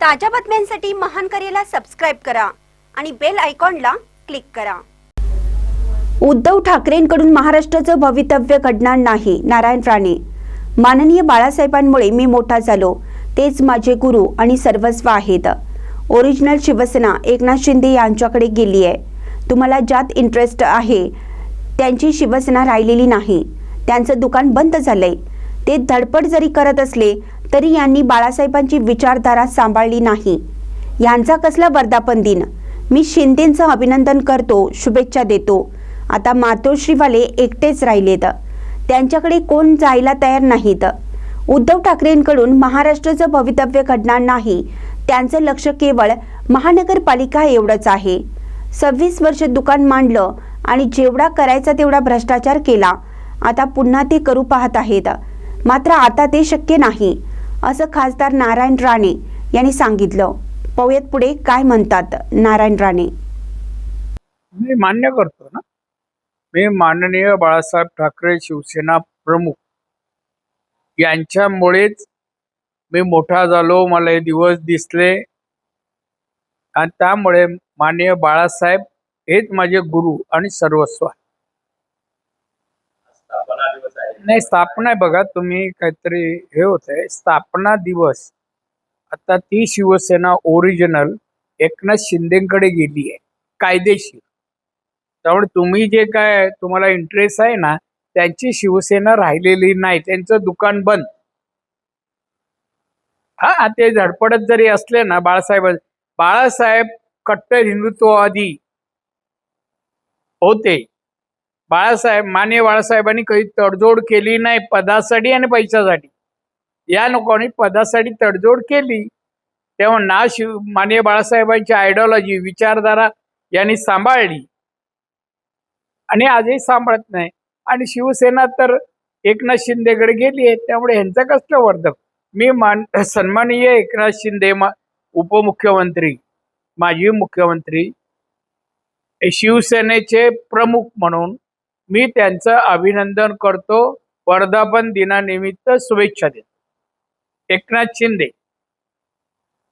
ताज्या बातम्यांसाठी महान करेला सबस्क्राईब करा आणि बेल आयकॉनला क्लिक करा. उद्धव ठाकरेंकडून महाराष्ट्राचं भवितव्य घडणार नाही नारायण राणे. माननीय बाळासाहेबांमुळे मी मोठा झालो. तेच माझे गुरु आणि सर्वस्व आहेत. ओरिजिनल शिवसेना एकनाथ शिंदे यांच्याकडे गेली आहे. तुम्हाला ज्यात इंटरेस्ट आहे त्यांची शिवसेना राहिलेली नाही. त्यांचं दुकान बंद झालंय. ते धडपड जरी करत असले तरी यांनी बाळासाहेबांची विचारधारा सांभाळली नाही. यांचा कसला वर्धापन दिन? मी शिंदेचं अभिनंदन करतो शुभेच्छा देतो. आता मातोश्रीवाले एकटेच राहिलेत. त्यांच्याकडे कोण जायला तयार नाहीत. उद्धव ठाकरेंकडून महाराष्ट्राचं भवितव्य घडणार नाही त्यांचं लक्ष केवळ महानगरपालिका एवढंच आहे. सव्वीस वर्ष दुकान मांडलं आणि जेवढा करायचा तेवढा भ्रष्टाचार केला. आता पुन्हा ते करू पाहत आहेत. मात्र आता ते शक्य नाही. असं खासदार नारायण राणे यांनी सांगितलं. पाहूयात पुढे काय म्हणतात नारायण राणे. मी मान्य करतो ना. मी माननीय बाळासाहेब ठाकरे शिवसेना प्रमुख. यांच्यामुळेच मी मोठा झालो मला हे दिवस दिसले. आणि त्यामुळे माननीय बाळासाहेब हेच माझे गुरु आणि सर्वस्व आहे. नाही स्थापना आहे बघा तुम्ही काहीतरी हे होत आहे स्थापना दिवस. आता ती शिवसेना ओरिजिनल एकनाथ शिंदेकडे गेली आहे. कायदेशीर. त्यामुळे तुम्ही जे काय तुम्हाला इंटरेस्ट आहे ना त्यांची शिवसेना राहिलेली नाही. त्यांचं दुकान बंद. हा ते झडपडत जरी असले ना बाळासाहेब बाळासाहेब कट्टर हिंदुत्ववादी होते. बाळासाहेब माने बाळासाहेबांनी काही तडजोड केली नाही पदासाठी आणि पैशासाठी. या लोकांनी पदासाठी तडजोड केली. तेव्हा ना शिव माने बाळासाहेबांची आयडिओलॉजी विचारधारा यांनी सांभाळली. आणि आजही सांभाळत नाही. आणि शिवसेना तर एकनाथ शिंदेकडे गेली आहे त्यामुळे ह्यांचं कसलं वर्धक मी मान सन्माननीय एकनाथ शिंदे मा उपमुख्यमंत्री माजी मुख्यमंत्री शिवसेनेचे प्रमुख म्हणून मी त्यांचं अभिनंदन करतो. वर्धापन दिनानिमित्त शुभेच्छा देतो. एकनाथ शिंदे.